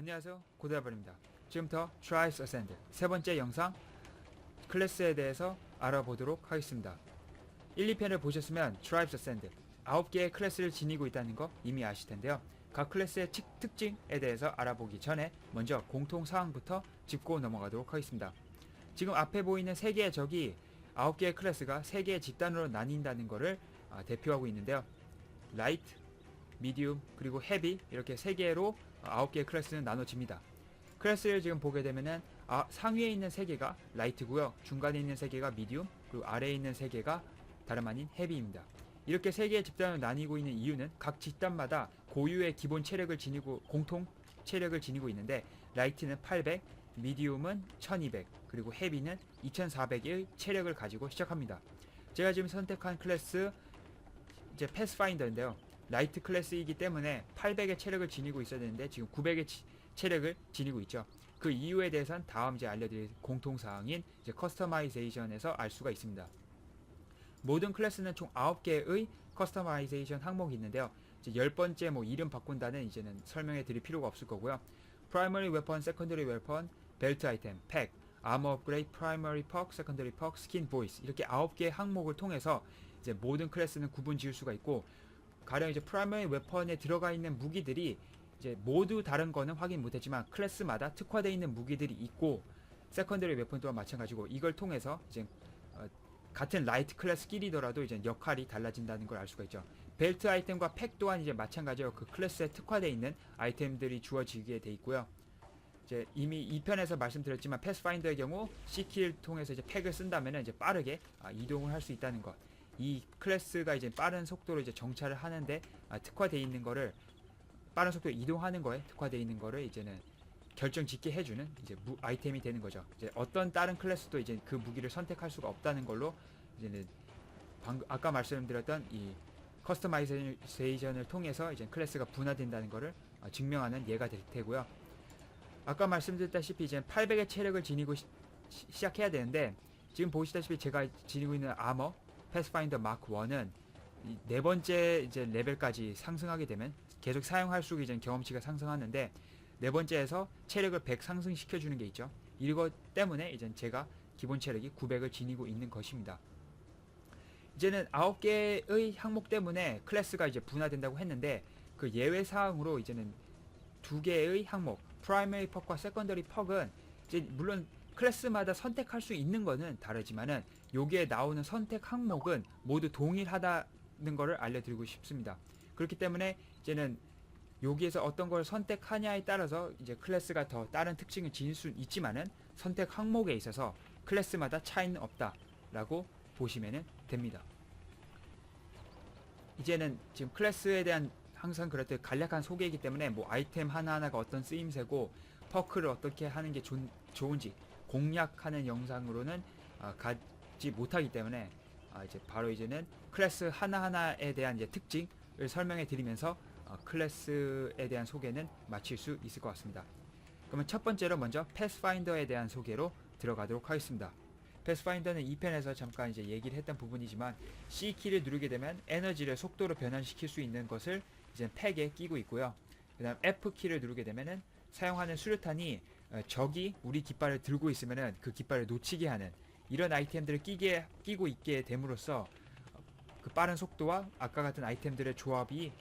안녕하세요. 고대아벌입니다. 지금부터 Tries Ascend 세 번째 영상 클래스에 대해서 알아보도록 하겠습니다. 1, 2편을 보셨으면 Tribes Ascend 9개의 클래스를 지니고 있다는 거 이미 아실 텐데요. 각 클래스의 특- 특징에 대해서 알아보기 전에 먼저 공통 사항부터 짚고 넘어가도록 하겠습니다. 지금 앞에 보이는 3개의 적이 9개의 클래스가 3개의 집단으로 나뉜다는 것을 아, 대표하고 있는데요. 라이트, 미디움, 그리고 헤비 이렇게 세 개로 아홉 개의 클래스는 나눠집니다. 클래스를 지금 보게 되면은 아, 상위에 있는 세 개가 라이트고요. 중간에 있는 세 개가 미디움, 그리고 아래에 있는 세 개가 다름 아닌 헤비입니다. 이렇게 세 개의 집단으로 나뉘고 있는 이유는 각 집단마다 고유의 기본 체력을 지니고 공통 체력을 지니고 있는데 라이트는 800, 미디움은 1200, 그리고 헤비는 2400의 체력을 가지고 시작합니다. 제가 지금 선택한 클래스 이제 패스파인더인데요. 라이트 클래스이기 때문에 800의 체력을 지니고 있어야 되는데 지금 900의 치- 체력을 지니고 있죠. 그 이유에 대해서는 다음 이제 알려드릴 공통사항인 이제 커스터마이제이션에서 알 수가 있습니다. 모든 클래스는 총 9개의 커스터마이제이션 항목이 있는데요. 이제 10번째 뭐 이름 바꾼다는 이제는 설명해 드릴 필요가 없을 거고요. 프라이머리 웨펀, 세컨더리 웨펀, 벨트 아이템, 팩, 아머 업그레이드, 프라이머리 퍽, 세컨더리 퍽, 스킨 보이스 이렇게 9개의 항목을 통해서 이제 모든 클래스는 구분 지을 수가 있고 가령 이제 프라이머리 웨펀에 들어가 있는 무기들이 이제 모두 다른 거는 확인 못했지만 클래스마다 특화되어 있는 무기들이 있고 세컨더리 웨펀 또한 마찬가지고 이걸 통해서 이제 어, 같은 라이트 클래스끼리더라도 이제 역할이 달라진다는 걸 알 수가 있죠. 벨트 아이템과 팩 또한 이제 마찬가지로 그 클래스에 특화되어 있는 아이템들이 주어지게 돼 있고요. 이제 이미 2편에서 말씀드렸지만 패스파인더의 경우 C키를 통해서 이제 팩을 쓴다면 이제 빠르게 아, 이동을 할 수 있다는 것. 이 클래스가 이제 빠른 속도로 이제 정찰을 하는데 아, 특화되어 있는 거를 빠른 속도로 이동하는 거에 특화되어 있는 거를 이제는 결정 짓게 해주는 이제 무, 아이템이 되는 거죠. 이제 어떤 다른 클래스도 이제 그 무기를 선택할 수가 없다는 걸로 이제는 방금 아까 말씀드렸던 이 커스터마이제이션을 통해서 이제 클래스가 분화된다는 거를 아, 증명하는 예가 될 테고요. 아까 말씀드렸다시피 이제 800의 체력을 지니고 시, 작해야 되는데 지금 보시다시피 제가 지니고 있는 아머 패스파인더 마크 1은 이네 번째 이제 레벨까지 상승하게 되면 계속 사용할수록 이제 경험치가 상승하는데 네 번째에서 체력을 100 상승시켜 주는 게 있죠. 이것 때문에 이제 제가 기본 체력이 900을 지니고 있는 것입니다. 이제는 9개의 항목 때문에 클래스가 이제 분화된다고 했는데 그 예외 사항으로 이제는 두 개의 항목 프라이머리 퍽과 세컨더리 퍽은 이제 물론 클래스마다 선택할 수 있는 거는 다르지만은 여기에 나오는 선택 항목은 모두 동일하다는 거를 알려드리고 싶습니다. 그렇기 때문에 이제는 여기에서 어떤 걸 선택하냐에 따라서 이제 클래스가 더 다른 특징을 지닐 수 있지만은 선택 항목에 있어서 클래스마다 차이는 없다라고 보시면 됩니다. 이제는 지금 클래스에 대한 항상 그렇듯 간략한 소개이기 때문에 뭐 아이템 하나하나가 어떤 쓰임새고 퍼크를 어떻게 하는 게 좋, 좋은지 공략하는 영상으로는 아, 가지 못하기 때문에 아, 이제 바로 이제는 클래스 하나하나에 대한 이제 특징을 설명해 드리면서 어, 클래스에 대한 소개는 마칠 수 있을 것 같습니다. 그러면 첫 번째로 먼저 패스파인더에 대한 소개로 들어가도록 하겠습니다. 패스파인더는 2편에서 잠깐 이제 얘기를 했던 부분이지만 C키를 누르게 되면 에너지를 속도로 변환시킬 수 있는 것을 이제 팩에 끼고 있고요. 그 다음 F키를 누르게 되면은 사용하는 수류탄이 어, 적이 우리 깃발을 들고 있으면은 그 깃발을 놓치게 하는 이런 아이템들을 끼게, 끼고 있게 됨으로써 어, 그 빠른 속도와 아까 같은 아이템들의 조합이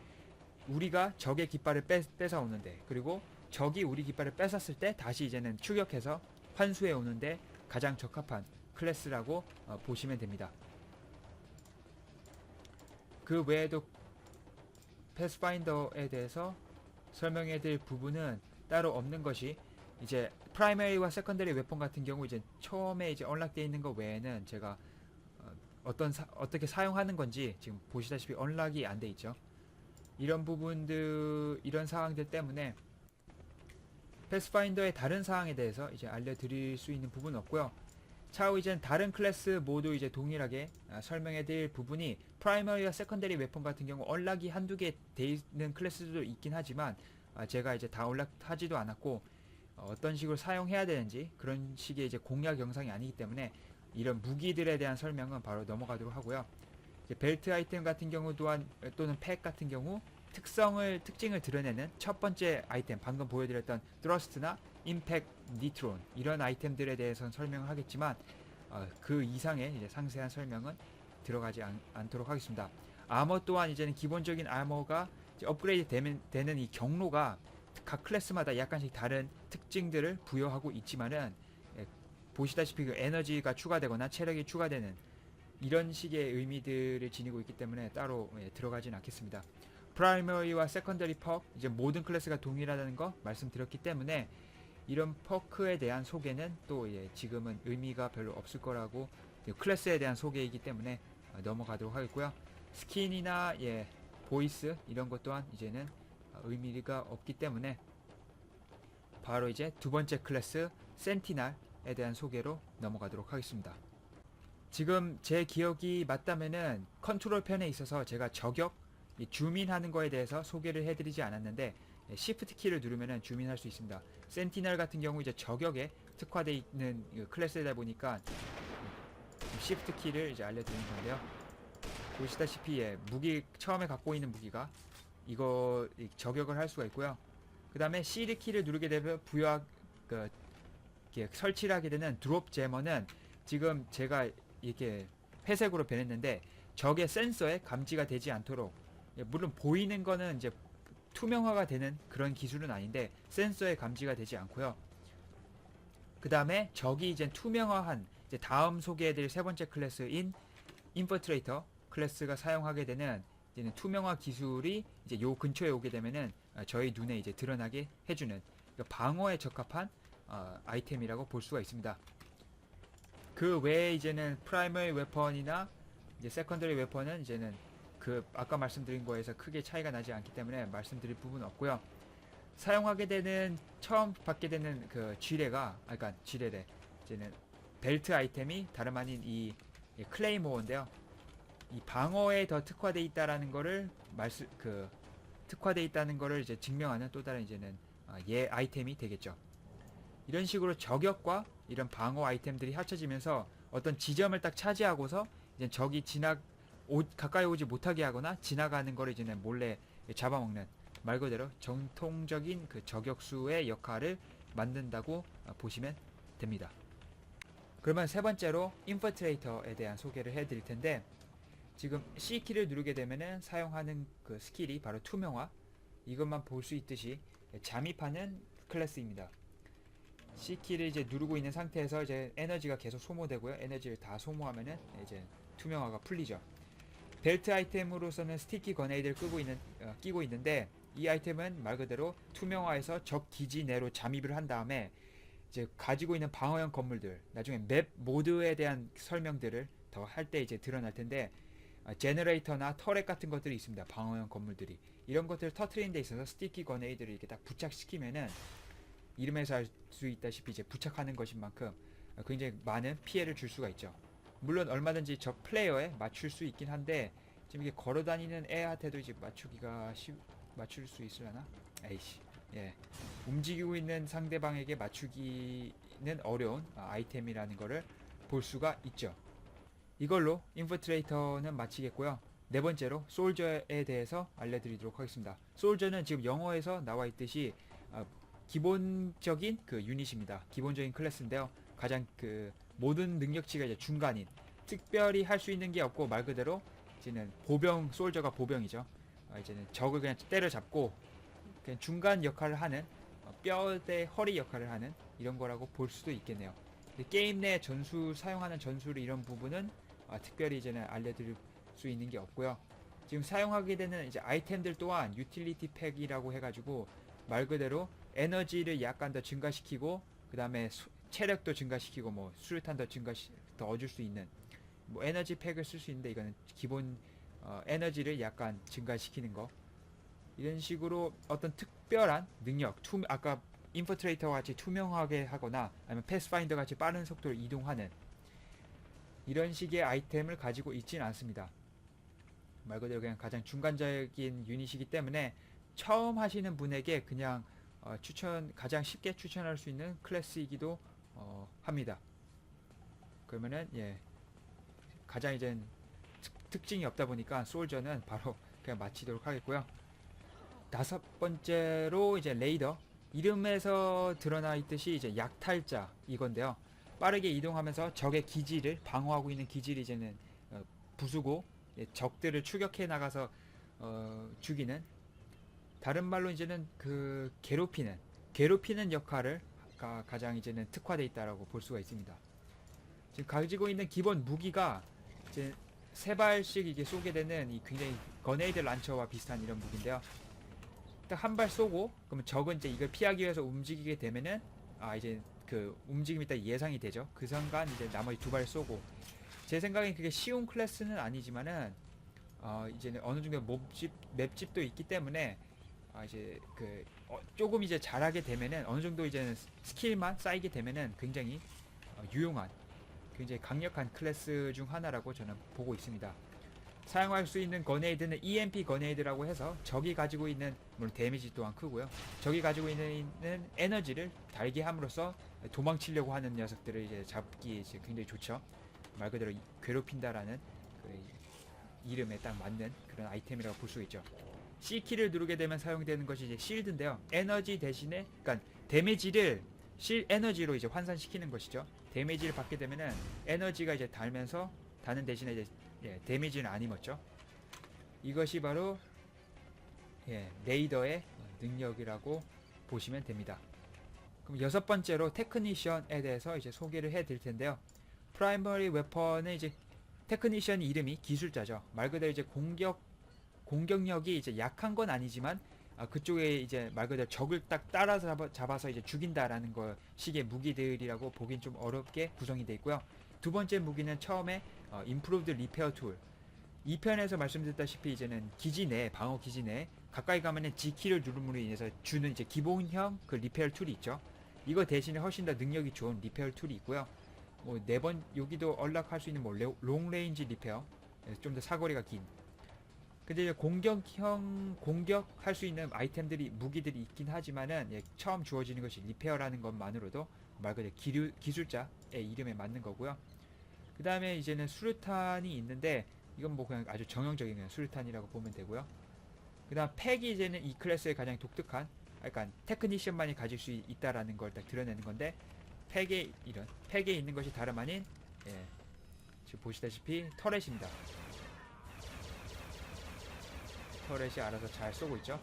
우리가 적의 깃발을 뺏, 뺏어 오는데 그리고 적이 우리 깃발을 뺏었을 때 다시 이제는 추격해서 환수해 오는데 가장 적합한 클래스라고 어, 보시면 됩니다. 그 외에도 패스파인더에 대해서 설명해 드릴 부분은 따로 없는 것이 이제 프라이머리와 세컨더리 웨폰 같은 경우 이제 처음에 이제 언락되어 있는 것 외에는 제가 어, 어떤 사, 어떻게 사용하는 건지 지금 보시다시피 언락이 안 돼 있죠. 이런 부분들 이런 사항들 때문에 패스파인더의 다른 사항에 대해서 이제 알려드릴 수 있는 부분은 없고요. 차후 이제 다른 클래스 모두 이제 동일하게 아, 설명해드릴 부분이 프라이머리와 세컨더리 웨폰 같은 경우 언락이 한두 개 돼 있는 클래스도 있긴 하지만 아, 제가 이제 다 언락하지도 않았고 어, 어떤 식으로 사용해야 되는지 그런 식의 이제 공략 영상이 아니기 때문에 이런 무기들에 대한 설명은 바로 넘어가도록 하고요. 벨트 아이템 같은 경우 또한 또는 팩 같은 경우 특성을 특징을 드러내는 첫 번째 아이템 방금 보여드렸던 트러스트나 임팩 니트론 이런 아이템들에 대해서는 설명을 하겠지만 어, 그 이상의 이제 상세한 설명은 들어가지 않, 않도록 하겠습니다. 아머 또한 이제는 기본적인 아머가 업그레이드 되면, 되는 이 경로가 각 클래스마다 약간씩 다른 특징들을 부여하고 있지만은 예, 보시다시피 그 에너지가 추가되거나 체력이 추가되는 이런 식의 의미들을 지니고 있기 때문에 따로 예, 들어가진 않겠습니다. 프라이머리와 세컨더리 퍽 이제 모든 클래스가 동일하다는 거 말씀드렸기 때문에 이런 퍼크에 대한 소개는 또 예, 지금은 의미가 별로 없을 거라고 그 클래스에 대한 소개이기 때문에 어, 넘어가도록 하겠고요. 스킨이나 예 보이스 이런 것 또한 이제는 어, 의미가 없기 때문에 바로 이제 두 번째 클래스 센티날에 대한 소개로 넘어가도록 하겠습니다. 지금 제 기억이 맞다면은 컨트롤 편에 있어서 제가 저격 이 주민하는 거에 대해서 소개를 해드리지 않았는데 예, 시프트 키를 누르면은 주민할 수 있습니다. 센티널 같은 경우 이제 저격에 특화되어 있는 이 클래스다 보니까 이 시프트 키를 이제 알려드리는 건데요. 보시다시피 예, 무기 처음에 갖고 있는 무기가 이거 이 저격을 할 수가 있고요. 그 다음에 CD 키를 누르게 되면 부여 그 설치를 하게 되는 드롭 제머는 지금 제가 이렇게 회색으로 변했는데 적의 센서에 감지가 되지 않도록 예, 물론 보이는 거는 이제 투명화가 되는 그런 기술은 아닌데 센서에 감지가 되지 않고요. 그 다음에 적이 이제 투명화한 이제 다음 소개해드릴 세 번째 클래스인 인퍼트레이터 클래스가 사용하게 되는 이제는 투명화 기술이 이제 요 근처에 오게 되면은 어, 저희 눈에 이제 드러나게 해주는 그러니까 방어에 적합한 어, 아이템이라고 볼 수가 있습니다. 그 외에 이제는 프라이머리 웨펀이나 이제 세컨더리 웨펀은 이제는 그 아까 말씀드린 거에서 크게 차이가 나지 않기 때문에 말씀드릴 부분 없고요. 사용하게 되는 처음 받게 되는 그 지뢰가 아 그러니까 지뢰래 이제는 벨트 아이템이 다름 아닌 이이 클레이모어인데요. 이 방어에 더 특화돼 있다라는 거를 말씀 그 특화돼 있다는 거를 이제 증명하는 또 다른 이제는 아, 예 아이템이 되겠죠. 이런 식으로 저격과 이런 방어 아이템들이 합쳐지면서 어떤 지점을 딱 차지하고서 이제 적이 지나 오, 가까이 오지 못하게 하거나 지나가는 거를 이제는 몰래 잡아먹는 말 그대로 정통적인 그 저격수의 역할을 만든다고 어, 보시면 됩니다. 그러면 세 번째로 인퍼트레이터에 대한 소개를 해드릴 텐데 지금 C 키를 누르게 되면은 사용하는 그 스킬이 바로 투명화 이것만 볼 수 있듯이 잠입하는 클래스입니다. C 키를 이제 누르고 있는 상태에서 이제 에너지가 계속 소모되고요. 에너지를 다 소모하면은 이제 투명화가 풀리죠. 벨트 아이템으로서는 스티키 거네이드를 끄고 있는 어, 끼고 있는데 이 아이템은 말 그대로 투명화에서 적 기지 내로 잠입을 한 다음에 이제 가지고 있는 방어형 건물들 나중에 맵 모드에 대한 설명들을 더 할 때 이제 드러날 텐데 아, 제너레이터나 터렛 같은 것들이 있습니다. 방어형 건물들이 이런 것들을 터트리는 데 있어서 스티키 거네이드를 이렇게 딱 부착시키면은 이름에서 알 수 있다시피 이제 부착하는 것인 만큼 어, 굉장히 많은 피해를 줄 수가 있죠. 물론 얼마든지 저 플레이어에 맞출 수 있긴 한데 지금 이게 걸어 다니는 애한테도 이제 맞추기가 쉬 맞출 수 있으려나? 에이씨 예 움직이고 있는 상대방에게 맞추기는 어려운 아, 아이템이라는 거를 볼 수가 있죠. 이걸로 인퍼트레이터는 마치겠고요. 네 번째로 솔저에 대해서 알려드리도록 하겠습니다. 솔저는 지금 영어에서 나와 있듯이 아, 기본적인 그 유닛입니다. 기본적인 클래스인데요. 가장 그 모든 능력치가 이제 중간인 특별히 할 수 있는 게 없고 말 그대로 이제는 보병 솔저가 보병이죠. 어, 이제는 적을 그냥 때려잡고 그냥 중간 역할을 하는 어, 뼈대 허리 역할을 하는 이런 거라고 볼 수도 있겠네요. 게임 내 전술 사용하는 전술 이런 부분은 어, 특별히 이제는 알려드릴 수 있는 게 없고요. 지금 사용하게 되는 이제 아이템들 또한 유틸리티 팩이라고 해가지고 말 그대로 에너지를 약간 더 증가시키고 그 다음에 체력도 증가시키고 뭐 수류탄 더 증가시 더 얻을 수 있는 뭐 에너지 팩을 쓸 수 있는데 이거는 기본 어, 에너지를 약간 증가시키는 거 이런 식으로 어떤 특별한 능력 투 아까 인퍼트레이터 같이 투명하게 하거나 아니면 패스파인더 같이 빠른 속도로 이동하는 이런 식의 아이템을 가지고 있지는 않습니다. 말 그대로 그냥 가장 중간적인 유닛이기 때문에 처음 하시는 분에게 그냥 어, 추천 가장 쉽게 추천할 수 있는 클래스이기도 어, 합니다. 그러면은 예 가장 이제 특, 특징이 없다 보니까 솔저는 바로 그냥 마치도록 하겠고요. 다섯 번째로 이제 레이더 이름에서 드러나 있듯이 이제 약탈자 이건데요. 빠르게 이동하면서 적의 기지를 방어하고 있는 기지를 이제는 어, 부수고 예, 적들을 추격해 나가서 어, 죽이는 다른 말로 이제는 그 괴롭히는 괴롭히는 역할을 가, 가장 이제는 특화돼 있다라고 볼 수가 있습니다. 지금 가지고 있는 기본 무기가 이제 세 발씩 이게 쏘게 되는 이 굉장히 거네이드 란처와 비슷한 이런 무기인데요. 딱 한 발 쏘고 그러면 적은 이제 이걸 피하기 위해서 움직이게 되면은 아 이제 그 움직임이 딱 예상이 되죠. 그 순간 이제 나머지 두 발 쏘고 제 생각엔 그게 쉬운 클래스는 아니지만은 어 이제는 어느 정도 몹집 맵집도 있기 때문에 아 이제 그 어, 조금 이제 잘하게 되면은 어느 정도 이제는 스킬만 쌓이게 되면은 굉장히 어, 유용한 굉장히 강력한 클래스 중 하나라고 저는 보고 있습니다. 사용할 수 있는 거네이드는 EMP 거네이드라고 해서 적이 가지고 있는 물론 데미지 또한 크고요. 적이 가지고 있는, 에너지를 달게 함으로써 도망치려고 하는 녀석들을 이제 잡기 이제 굉장히 좋죠. 말 그대로 이- 괴롭힌다라는 그 이름에 딱 맞는 그런 아이템이라고 볼 수 있죠. C키를 누르게 되면 사용되는 것이 이제 실드인데요. 에너지 대신에 그러니까 데미지를 실 에너지로 이제 환산시키는 것이죠. 데미지를 받게 되면은 에너지가 이제 달면서 다는 대신에 이제 예, 데미지는 안 입었죠. 이것이 바로 예, 레이더의 능력이라고 보시면 됩니다. 그럼 여섯 번째로 테크니션에 대해서 이제 소개를 해 드릴 텐데요. 프라이머리 웨펀은 이제 테크니션 이름이 기술자죠. 말 그대로 이제 공격 공격력이 이제 약한 건 아니지만 아, 그쪽에 이제 말 그대로 적을 딱 따라서 잡아, 잡아서 이제 죽인다라는 거 식의 무기들이라고 보긴 좀 어렵게 구성이 되어 있고요. 두 번째 무기는 처음에 어, 임프로브드 리페어 툴. 2편에서 말씀드렸다시피 이제는 기지 내 방어 기지 내 가까이 가면은 G키를 누름으로 인해서 주는 이제 기본형 그 리페어 툴이 있죠. 이거 대신에 훨씬 더 능력이 좋은 리페어 툴이 있고요. 뭐 네 번 여기도 언락할 수 있는 뭐 롱 레인지 리페어 좀 더 사거리가 긴. 근데 이제 공격형 공격할 수 있는 아이템들이 무기들이 있긴 하지만은 예, 처음 주어지는 것이 리페어라는 것만으로도 말 그대로 기류, 기술자의 이름에 맞는 거고요. 그 다음에 이제는 수류탄이 있는데 이건 뭐 그냥 아주 정형적인 수류탄이라고 보면 되고요. 그 다음 팩이 이제는 이 클래스의 가장 독특한 약간 테크니션만이 가질 수 있- 있다라는 걸 딱 드러내는 건데 팩에 이런 팩에 있는 것이 다름 아닌 예, 지금 보시다시피 터렛입니다. 터렛이 알아서 잘 쏘고 있죠.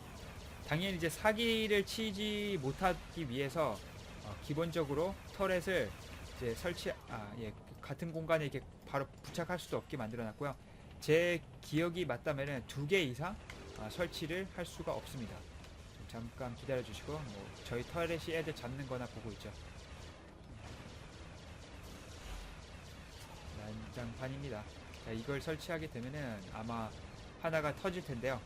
당연히 이제 사기를 치지 못하기 위해서 어, 기본적으로 터렛을 이제 설치 아 예 같은 공간에 이렇게 바로 부착할 수도 없게 만들어놨고요. 제 기억이 맞다면은 두 개 이상 아, 설치를 할 수가 없습니다. 좀 잠깐 기다려 주시고 뭐 저희 터렛이 애들 잡는 거나 보고 있죠. 난장판입니다. 자 이걸 설치하게 되면은 아마 하나가 터질 텐데요.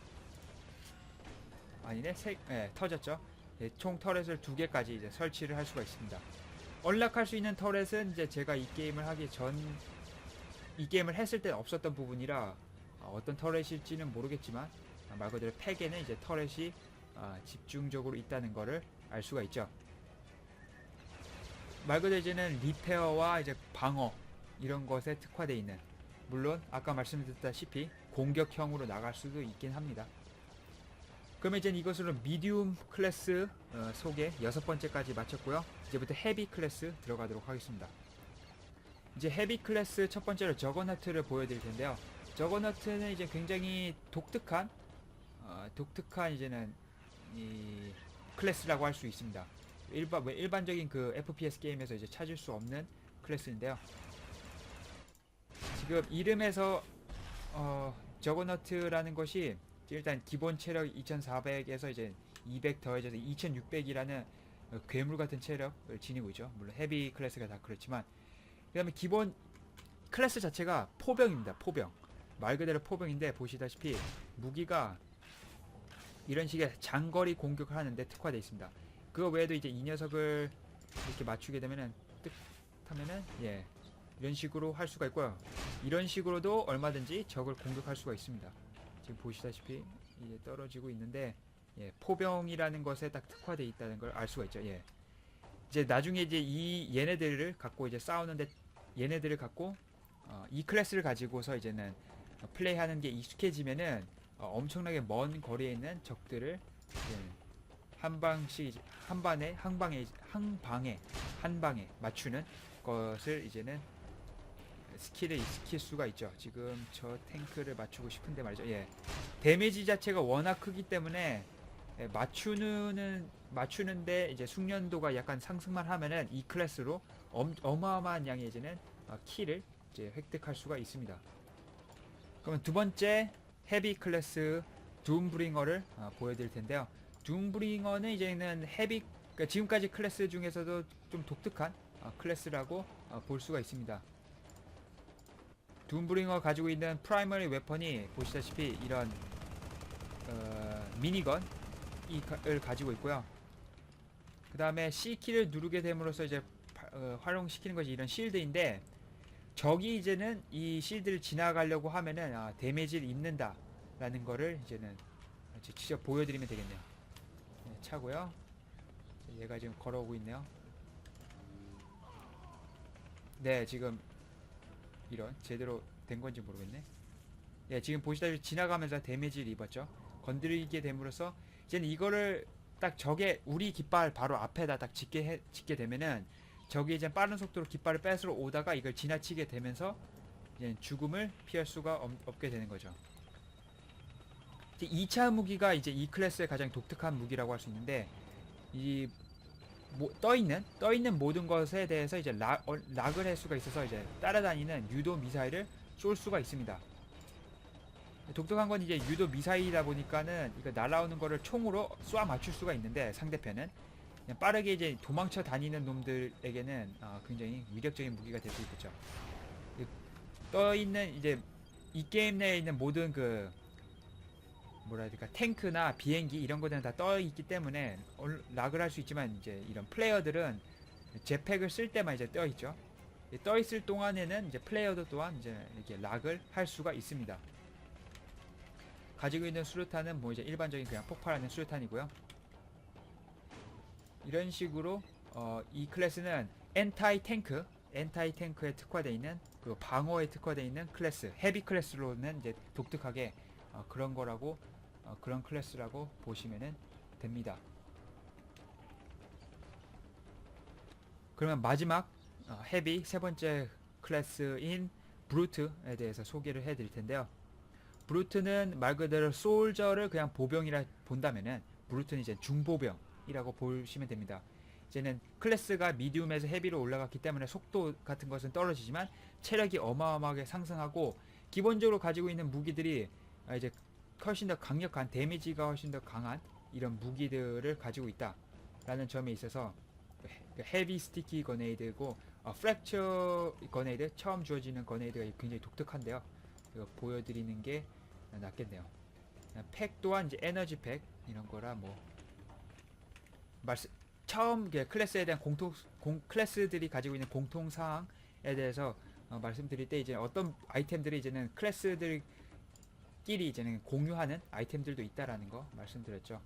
아니네, 세, 예, 터졌죠. 예, 총 터렛을 두 개까지 이제 설치를 할 수가 있습니다. 언락할 수 있는 터렛은 이제 제가 이 게임을 하기 전, 이 게임을 했을 때 없었던 부분이라 아, 어떤 터렛일지는 모르겠지만 아, 말 그대로 팩에는 이제 터렛이 아, 집중적으로 있다는 거를 알 수가 있죠. 말 그대로 이제는 리페어와 이제 방어 이런 것에 특화되어 있는 물론 아까 말씀드렸다시피 공격형으로 나갈 수도 있긴 합니다. 그러면 이제 이것으로 미디움 클래스 어, 소개 여섯 번째까지 마쳤고요. 이제부터 헤비 클래스 들어가도록 하겠습니다. 이제 헤비 클래스 첫 번째로 저거너트를 보여드릴 텐데요. 저거너트는 이제 굉장히 독특한 어, 독특한 이제는 이 클래스라고 할 수 있습니다. 일반 왜 일반적인 그 FPS 게임에서 이제 찾을 수 없는 클래스인데요. 지금 이름에서 어, 저거너트라는 것이 일단 기본 체력 2400에서 이제 200 더해져서 2600이라는 괴물 같은 체력을 지니고 있죠. 물론 헤비 클래스가 다 그렇지만 그다음에 기본 클래스 자체가 포병입니다. 포병 말 그대로 포병인데 보시다시피 무기가 이런 식의 장거리 공격을 하는데 특화되어 있습니다. 그거 외에도 이제 이 녀석을 이렇게 맞추게 되면은 뜩 하면은 예 이런 식으로 할 수가 있고요. 이런 식으로도 얼마든지 적을 공격할 수가 있습니다. 지금 보시다시피 이제 떨어지고 있는데 예, 포병이라는 것에 딱 특화되어 있다는 걸 알 수가 있죠. 예. 이제 나중에 이제 이 얘네들을 갖고 이제 싸우는데 얘네들을 갖고 어, 이 클래스를 가지고서 이제는 어, 플레이하는 게 익숙해지면은 어, 엄청나게 먼 거리에 있는 적들을 예, 한 방씩 한 반에 한 방에 한 방에 한 방에 맞추는 것을 이제는 스킬에 익힐 수가 있죠. 지금 저 탱크를 맞추고 싶은데 말이죠. 예. 데미지 자체가 워낙 크기 때문에 예, 맞추는 맞추는데 이제 숙련도가 약간 상승만 하면은 이 클래스로 엄, 어마어마한 양의 이제는 어, 키를 이제 획득할 수가 있습니다. 그러면 두 번째 헤비 클래스 둠브링어를 어, 보여드릴 텐데요. 둠브링어는 이제는 헤비 그러니까 지금까지 클래스 중에서도 좀 독특한 어, 클래스라고 어, 볼 수가 있습니다. 둠브링어 가지고 있는 프라이머리 웨펀이 보시다시피 이런 어, 미니건 이를 가지고 있고요. 그 다음에 C 키를 누르게 됨으로써 이제 파- 어, 활용시키는 것이 이런 실드인데 적이 이제는 이 실드를 지나가려고 하면은 아, 데미지를 입는다라는 거를 이제는 이제 직접 보여드리면 되겠네요. 네, 차고요. 얘가 지금 걸어오고 있네요. 네, 지금 이런 제대로 된 건지 모르겠네. 예, 지금 보시다시피 지나가면서 데미지를 입었죠. 건드리게 됨으로써 이제는 이거를 딱 적의 우리 깃발 바로 앞에다 딱 짓게 해, 짓게 되면은 적이 이제 빠른 속도로 깃발을 뺏으러 오다가 이걸 지나치게 되면서 이제 죽음을 피할 수가 없, 없게 되는 거죠. 2차 무기가 이제 이 클래스의 가장 독특한 무기라고 할 수 있는데 이 뭐, 떠 있는 떠 있는 모든 것에 대해서 이제 락, 어, 락을 할 수가 있어서 이제 따라다니는 유도 미사일을 쏠 수가 있습니다. 독특한 건 이제 유도 미사일이다 보니까는 이거 날아오는 거를 총으로 쏴 맞출 수가 있는데 상대편은 빠르게 이제 도망쳐 다니는 놈들에게는 어, 굉장히 위력적인 무기가 될 수 있겠죠. 이떠 있는 이제 이 게임 내에 있는 모든 그 뭐라 해야 될까 탱크나 비행기 이런 것들은 다 떠 있기 때문에 얼- 락을 할 수 있지만 이제 이런 플레이어들은 jet팩을 쓸 때만 이제 떠 있죠. 이떠 있을 동안에는 이제 플레이어도 또한 이제 이렇게 락을 할 수가 있습니다. 가지고 있는 수류탄은 뭐 이제 일반적인 그냥 폭발하는 수류탄이고요. 이런 식으로 어, 이 클래스는 엔타이 탱크, 엔타이 탱크에 특화되어 있는 그 방어에 특화되어 있는 클래스, 헤비 클래스로는 이제 독특하게 어, 그런 거라고 어, 그런 클래스라고 보시면은 됩니다. 그러면 마지막 어, 헤비 세 번째 클래스인 브루트에 대해서 소개를 해 드릴 텐데요. 브루트는 말 그대로 솔저를 그냥 보병이라 본다면은 브루트는 이제 중보병 이라고 보시면 됩니다. 이제는 클래스가 미디움에서 헤비로 올라갔기 때문에 속도 같은 것은 떨어지지만 체력이 어마어마하게 상승하고 기본적으로 가지고 있는 무기들이 아, 이제 훨씬 더 강력한 데미지가 훨씬 더 강한 이런 무기들을 가지고 있다라는 점에 있어서 그 헤비 스티키 거네이드고 어, 프랙처 거네이드 처음 주어지는 거네이드가 굉장히 독특한데요. 이거 보여드리는 게 낫겠네요. 팩 또한 이제 에너지 팩 이런 거라 뭐 말씀 처음 클래스에 대한 공통 공, 클래스들이 가지고 있는 공통 사항에 대해서 어, 말씀드릴 때 이제 어떤 아이템들이 이제는 클래스들끼리 이제는 공유하는 아이템들도 있다라는 거 말씀드렸죠.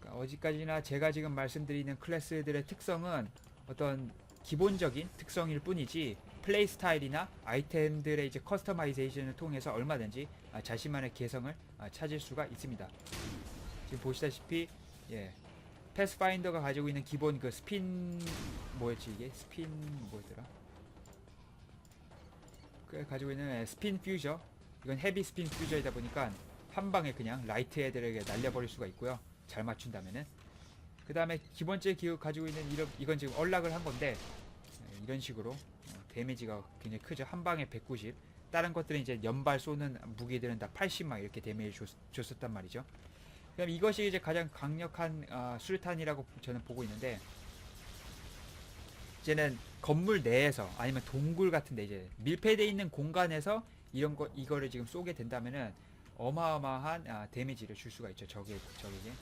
그러니까 어디까지나 제가 지금 말씀드리는 클래스들의 특성은 어떤 기본적인 특성일 뿐이지 플레이 스타일이나 아이템들의 이제 커스터마이제이션을 통해서 얼마든지 아, 자신만의 개성을 아, 찾을 수가 있습니다. 지금 보시다시피 예 패스파인더가 가지고 있는 기본 그 스핀 뭐였지 이게 스핀 뭐였더라? 그 가지고 있는 예, 스핀 퓨저 이건 헤비 스핀 퓨저이다 보니까 한 방에 그냥 라이트 애들에게 날려버릴 수가 있고요. 잘 맞춘다면은 그 다음에 기본적인 기억 가지고 있는 이런 이건 지금 얼락을 한 건데 예, 이런 식으로 어, 데미지가 굉장히 크죠. 한 방에 190. 다른 것들은 이제 연발 쏘는 무기들은 다 80 막 이렇게 데미지 줬, 줬었단 말이죠. 그럼 이것이 이제 가장 강력한 어, 수류탄이라고 저는 보고 있는데 이제는 건물 내에서 아니면 동굴 같은데 이제 밀폐되어 있는 공간에서 이런 거 이거를 지금 쏘게 된다면은 어마어마한 아, 데미지를 줄 수가 있죠. 적에 적에게.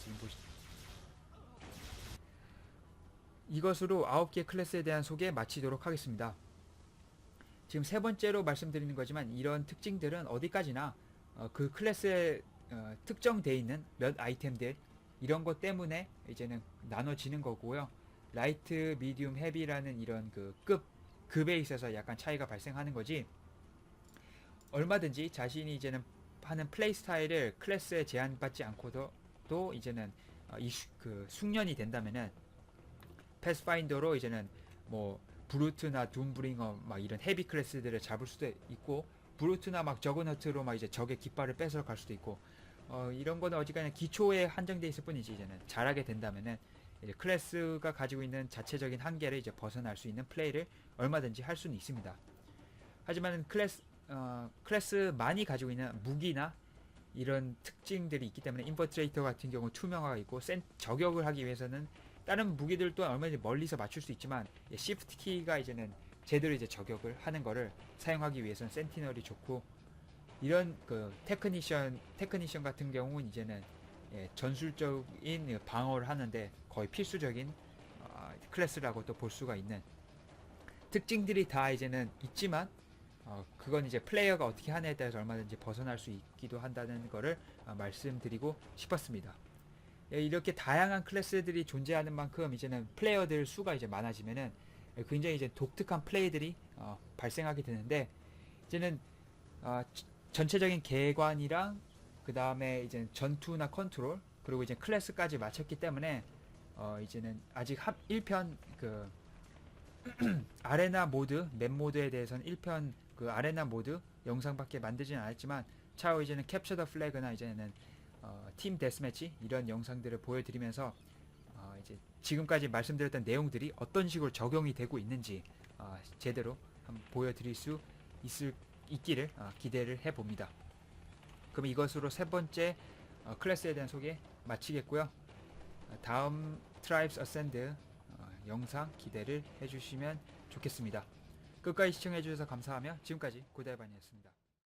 지금 보시 이것으로 9개 클래스에 대한 소개 마치도록 하겠습니다. 지금 세 번째로 말씀드리는 거지만 이런 특징들은 어디까지나 어, 그 클래스에 어, 특정돼 있는 몇 아이템들 이런 것 때문에 이제는 나눠지는 거고요. 라이트, 미디움, 헤비라는 이런 그 급 급에 있어서 약간 차이가 발생하는 거지. 얼마든지 자신이 이제는 하는 플레이 스타일을 클래스에 제한받지 않고도 또 이제는 어, 그 숙련이 된다면은 패스파인더로 이제는 뭐 브루트나 둠브링어 막 이런 헤비 클래스들을 잡을 수도 있고 브루트나 막 저그너트로 막 이제 적의 깃발을 뺏어 갈 수도 있고 어 이런 거는 어지간히 기초에 한정돼 있을 뿐이지 이제는 잘하게 된다면은 이제 클래스가 가지고 있는 자체적인 한계를 이제 벗어날 수 있는 플레이를 얼마든지 할 수는 있습니다. 하지만 클래스 어 클래스 많이 가지고 있는 무기나 이런 특징들이 있기 때문에 인버트레이터 같은 경우 투명화가 있고 센 저격을 하기 위해서는 다른 무기들 또한 얼마든지 멀리서 맞출 수 있지만 시프트 키가 이제는 제대로 이제 저격을 하는 거를 사용하기 위해서는 센티널이 좋고 이런 그 테크니션 테크니션 같은 경우는 이제는 예, 전술적인 방어를 하는데 거의 필수적인 어, 클래스라고 또 볼 수가 있는 특징들이 다 이제는 있지만 어, 그건 이제 플레이어가 어떻게 하느냐에 따라서 얼마든지 벗어날 수 있기도 한다는 거를 어, 말씀드리고 싶었습니다. 예, 이렇게 다양한 클래스들이 존재하는 만큼 이제는 플레이어들 수가 이제 많아지면은 예, 굉장히 이제 독특한 플레이들이 어, 발생하게 되는데 이제는 어, 지- 전체적인 개관이랑 그 다음에 이제 전투나 컨트롤 그리고 이제 클래스까지 마쳤기 때문에 어, 이제는 아직 합 1편 그 아레나 모드 맵 모드에 대해서는 1편 그 아레나 모드 영상밖에 만들지는 않았지만 차후 이제는 캡처 더 플래그나 이제는 어, 팀 데스매치 이런 영상들을 보여드리면서 어, 이제 지금까지 말씀드렸던 내용들이 어떤 식으로 적용이 되고 있는지 어, 제대로 한번 보여드릴 수 있을 있기를 어, 기대를 해봅니다. 그럼 이것으로 세 번째 어, 클래스에 대한 소개 마치겠고요. 어, 다음 트라이브스 어센드 어, 영상 기대를 해주시면 좋겠습니다. 끝까지 시청해주셔서 감사하며 지금까지 고달반이었습니다.